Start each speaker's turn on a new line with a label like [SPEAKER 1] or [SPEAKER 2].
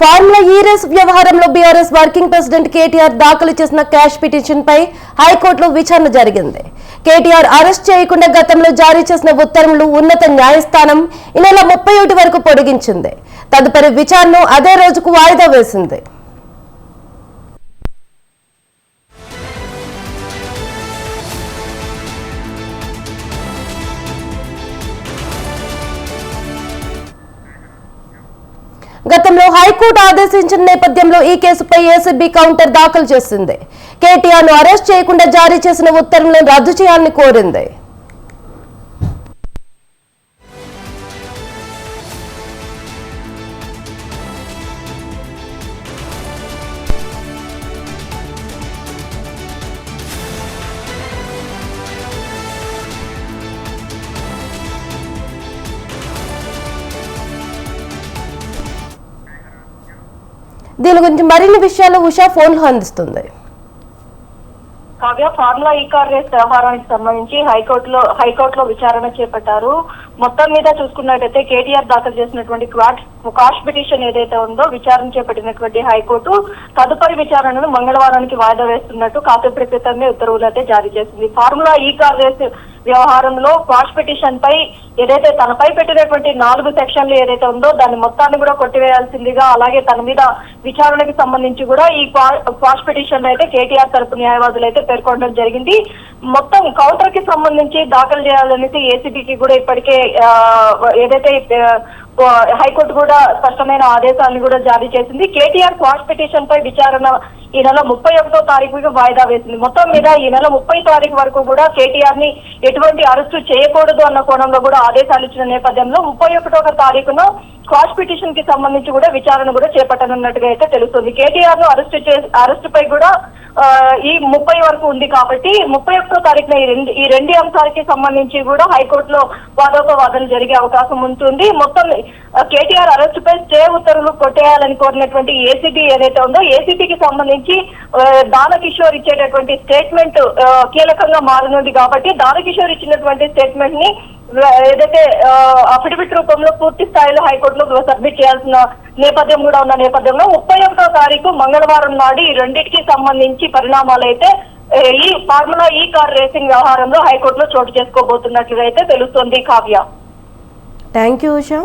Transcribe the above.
[SPEAKER 1] Formula ఈ race వ్యవహారంలో BRS working president KTR దాఖలు చేసిన క్యాష్ పిటిషన్ పై హైకోర్టులో విచారణ జరిగింది. కేటీఆర్ అరెస్ట్ చేయకుండా గతంలో జారీ చేసిన ఉత్తర్వులు ఉన్నత న్యాయస్థానం ఈ నెల ముప్పై ఒకటి వరకు పొడిగించింది. తదుపరి విచారణ అదే రోజుకు వాయిదా వేసింది. గతంలో హైకోర్టు ఆదేశించిన నేపథ్యంలో ఈ కేసుపై ఏసీబీ కౌంటర్ దాఖలు చేసింది. కేటీఆర్ను అరెస్ట్ చేయకుండా జారీ చేసిన ఉత్తర్వులను రద్దు చేయాలని కోరింది. దీని గురించి మరిన్ని విషయాలు ఉషా ఫోన్లో అందిస్తుంది.
[SPEAKER 2] Kavya formula E car race వ్యవహారానికి సంబంధించి హైకోర్టులో హైకోర్టులో విచారణ చేపట్టారు. మొత్తం మీద చూసుకున్నట్టయితే కేటీఆర్ దాఖలు చేసినటువంటి క్వాట్ పిటిషన్ ఏదైతే ఉందో విచారణ చేపట్టినటువంటి హైకోర్టు తదుపరి విచారణను మంగళవారానికి వాయిదా వేస్తున్నట్టు కాసేపటి క్రితమే ఉత్తర్వులు అయితే జారీ చేసింది. ఫార్ములా ఈ కార్ రేస్ వ్యవహారంలో క్వాష్ పిటిషన్ పై ఏదైతే తనపై పెట్టినటువంటి నాలుగు సెక్షన్లు ఏదైతే ఉందో దాన్ని మొత్తాన్ని కూడా కొట్టివేయాల్సిందిగా అలాగే తన మీద విచారణకి సంబంధించి కూడా ఈ క్వాష్ పిటిషన్ అయితే కేటీఆర్ తరపు న్యాయవాదులు అయితే పేర్కొనడం జరిగింది. మొత్తం కౌంటర్కి సంబంధించి దాఖలు చేయాలనేసి ఏసీబీకి కూడా ఇప్పటికే ఏదైతే హైకోర్టు కూడా స్పష్టమైన ఆదేశాలను కూడా జారీ చేసింది. కేటీఆర్ క్వాష్ పిటిషన్ పై విచారణ ఈ నెల ముప్పై ఒకటో తారీఖుకి వాయిదా వేసింది. మొత్తం మీద ఈ నెల ముప్పై తారీఖు వరకు కూడా కేటీఆర్ని ఎటువంటి అరెస్టు చేయకూడదు అన్న కోణంలో కూడా ఆదేశాలు ఇచ్చిన నేపథ్యంలో ముప్పై ఒకటో తారీఖున క్వాష్ పిటిషన్కి సంబంధించి కూడా విచారణ కూడా చేపట్టనున్నట్టుగా అయితే తెలుస్తుంది. కేటీఆర్ను అరెస్ట్ చే అరెస్ట్ పై కూడా ఈ ముప్పై వరకు ఉంది కాబట్టి ముప్పై ఒకటో తారీఖున ఈ రెండు ఈ రెండు అంశాలకి సంబంధించి కూడా హైకోర్టులో వాదోపవాదన జరిగే అవకాశం ఉంటుంది. మొత్తం కేటీఆర్ అరెస్ట్ పై స్టే ఉత్తర్వులు కొట్టేయాలని కోరినటువంటి ఏసీబీ ఏదైతే ఉందో ఏసీబీకి సంబంధించి దానకిషోర్ ఇచ్చేటటువంటి స్టేట్మెంట్ కీలకంగా మారనుంది కాబట్టి దానకిషోర్ ఇచ్చినటువంటి స్టేట్మెంట్ని ఏదైతే అఫిడవిట్ రూపంలో పూర్తి స్థాయిలో హైకోర్టులో సబ్మిట్ చేయాల్సిన నేపథ్యం కూడా ఉన్న నేపథ్యంలో ముప్పై ఒకటో తారీఖు మంగళవారం నాడు ఈ రెండింటికి సంబంధించి పరిణామాలు అయితే ఈ ఫార్ములా ఈ కార్ రేసింగ్ వ్యవహారంలో హైకోర్టులో చోటు చేసుకోబోతున్నట్లుగా అయితే తెలుస్తోంది కావ్య.
[SPEAKER 1] Thank you Usha.